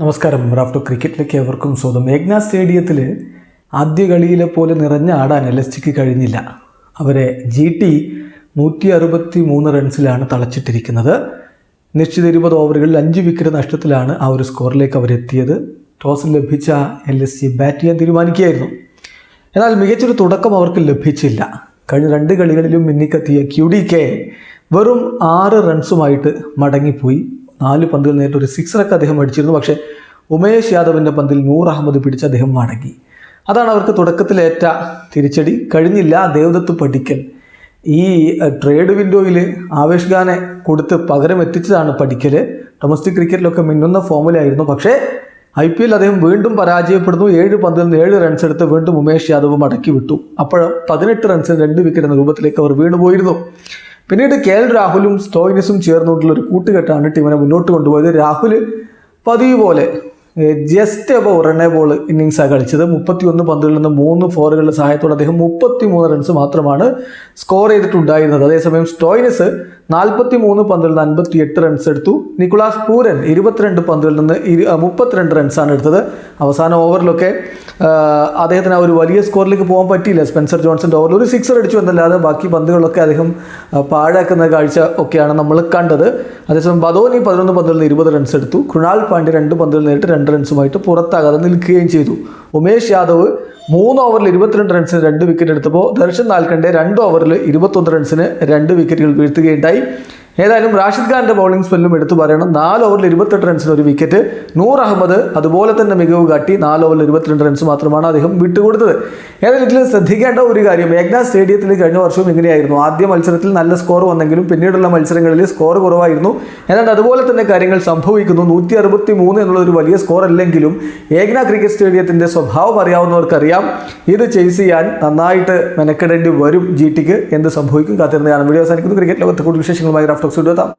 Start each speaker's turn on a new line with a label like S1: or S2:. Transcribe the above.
S1: നമസ്കാരം. റാഫ്റ്റോ ക്രിക്കറ്റിലേക്ക് എവർക്കും സ്വാഗതം. മേഘ്ന സ്റ്റേഡിയത്തിൽ ആദ്യ കളിയിലെ പോലെ നിറഞ്ഞ ആടാൻ എൽ എസ് ജിക്ക് കഴിഞ്ഞില്ല. അവരെ ജി ടി നൂറ്റി അറുപത്തി മൂന്ന് റൺസിലാണ് തളച്ചിട്ടിരിക്കുന്നത്. നിശ്ചിത ഇരുപത് ഓവറുകളിൽ അഞ്ച് വിക്കറ്റ് നഷ്ടത്തിലാണ് ആ ഒരു സ്കോറിലേക്ക് അവരെത്തിയത്. ടോസ് ലഭിച്ച എൽ എസ് ജി ബാറ്റ് ചെയ്യാൻ തീരുമാനിക്കുകയായിരുന്നു. എന്നാൽ മികച്ചൊരു തുടക്കം അവർക്ക് ലഭിച്ചില്ല. കഴിഞ്ഞ രണ്ട് കളികളിലും മിന്നിക്കെത്തിയ ക്യു ഡി കെ വെറും ആറ് റൺസുമായിട്ട് മടങ്ങിപ്പോയി. നാല് പന്തുകൾ നേരിട്ട് ഒരു സിക്സറൊക്കെ അദ്ദേഹം അടിച്ചിരുന്നു. പക്ഷേ ഉമേഷ് യാദവിന്റെ പന്തിൽ നൂർ അഹമ്മദ് പിടിച്ച് അദ്ദേഹം മടങ്ങി. അതാണ് അവർക്ക് തുടക്കത്തിലേറ്റ തിരിച്ചടി. കഴിഞ്ഞില്ല ദേവദത്ത് പഠിക്കൽ. ഈ ട്രേഡ് വിൻഡോയിൽ ആവേശ് ഖാനെ കൊടുത്ത് പകരം എത്തിച്ചതാണ് പഠിക്കൽ ഡൊമസ്റ്റിക് ക്രിക്കറ്റിലൊക്കെ മിന്നുന്ന ഫോമിലായിരുന്നു പക്ഷേ ഐ പി എൽ അദ്ദേഹം വീണ്ടും പരാജയപ്പെടുന്നു. ഏഴ് പന്തിൽ നിന്ന് ഏഴ് റൺസ് എടുത്ത് വീണ്ടും ഉമേഷ് യാദവ് മടക്കി വിട്ടു. അപ്പോൾ പതിനെട്ട് റൺസിന് രണ്ട് വിക്കറ്റ് എന്ന രൂപത്തിലേക്ക് അവർ വീണ് പോയിരുന്നു പിന്നീട് കെ എൽ രാഹുലും സ്റ്റോയിനസും ചേർന്നുകൊണ്ടുള്ള ഒരു കൂട്ടുകെട്ടാണ് ടീമിനെ മുന്നോട്ട് കൊണ്ടുപോയത്. രാഹുൽ പതിവ് പോലെ just above run a ball ഇന്നിങ്സാണ് കളിച്ചത്. മുപ്പത്തി ഒന്ന് പന്തുകളിൽ നിന്ന് മൂന്ന് ഫോറുകളുടെ സഹായത്തോടെ അദ്ദേഹം മുപ്പത്തി മൂന്ന് റൺസ് മാത്രമാണ് സ്കോർ ചെയ്തിട്ടുണ്ടായിരുന്നത്. അതേസമയം സ്റ്റോയിനസ് നാൽപ്പത്തി മൂന്ന് പന്തിൽ നിന്ന് അൻപത്തി എട്ട് റൺസ് എടുത്തു. നിക്കുളാസ് പൂരൻ ഇരുപത്തിരണ്ട് പന്തിൽ നിന്ന് ഇരു മുപ്പത്തിരണ്ട് റൺസാണ് എടുത്തത്. അവസാന ഓവറിലൊക്കെ അദ്ദേഹത്തിന് ആ ഒരു വലിയ സ്കോറിലേക്ക് പോകാൻ പറ്റിയില്ല. സ്പെൻസർ ജോൺസന്റെ ഓവറിൽ ഒരു സിക്സർ അടിച്ചു എന്നല്ലാതെ ബാക്കി പന്തുകളൊക്കെ അദ്ദേഹം പാഴാക്കുന്ന കാഴ്ച ഒക്കെയാണ് നമ്മൾ കണ്ടത്. അതേസമയം ബദോനി പതിനൊന്ന് പന്തിൽ നിന്ന് ഇരുപത് റൺസ് എടുത്തു. കൃണാൽ പാണ്ഡ്യ രണ്ട് പന്തിൽ നേരിട്ട് രണ്ട് റൺസുമായിട്ട് പുറത്താകാതെ നിൽക്കുകയും ചെയ്തു. ഉമേഷ് യാദവ് മൂന്ന് ഓവറിൽ ഇരുപത്തിരണ്ട് റൺസിന് രണ്ട് വിക്കറ്റ് എടുത്തപ്പോൾ ദർശൻ നാൽക്കണ്ടെ രണ്ട് ഓവറിൽ ഇരുപത്തൊന്ന് റൺസിന് രണ്ട് വിക്കറ്റുകൾ വീഴ്ത്തുകയുണ്ടായി. ഏതായാലും റാഷിദ് ഖാന്റെ ബൗളിംഗ് സ്പെല്ലും എടുത്തു പറയണം. നാല് ഓവറിൽ ഇരുപത്തെട്ട് റൺസിന് ഒരു വിക്കറ്റ് നൂർ അഹമ്മദ് അതുപോലെ തന്നെ മികവ് കാട്ടി നാല് ഓവറിൽ ഇരുപത്തിരണ്ട് റൺസ് മാത്രമാണ് അദ്ദേഹം വിട്ടുകൊടുത്തത്. ഏതായാലും ഇതിൽ ശ്രദ്ധിക്കേണ്ട ഒരു കാര്യം മേഘ്ന സ്റ്റേഡിയത്തിൽ കഴിഞ്ഞ വർഷവും ഇങ്ങനെയായിരുന്നു. ആദ്യ മത്സരത്തിൽ നല്ല സ്കോർ വന്നെങ്കിലും പിന്നീടുള്ള മത്സരങ്ങളിൽ സ്കോർ കുറവായിരുന്നു. ഏതാണ്ട് അതുപോലെ തന്നെ കാര്യങ്ങൾ സംഭവിക്കുന്നു. നൂറ്റി അറുപത്തി മൂന്ന് എന്നുള്ള ഒരു വലിയ സ്കോർ അല്ലെങ്കിലും ഏകന ക്രിക്കറ്റ് സ്റ്റേഡിയത്തിന്റെ സ്വഭാവം അറിയാവുന്നവർക്കറിയാം. ഇത് ചേസ് ചെയ്യാൻ നന്നായിട്ട് മെനക്കെടേണ്ടി വരും ജി ടിക്ക് എന്ത് സംഭവിക്കും കാത്തിരുന്നതാണ് വീഡിയോ അവസാനിക്കുന്നു. ക്രിക്കറ്റ് ലോകത്തെ കൂടുതൽ വിശേഷങ്ങളുമായി স্নাতক শুধু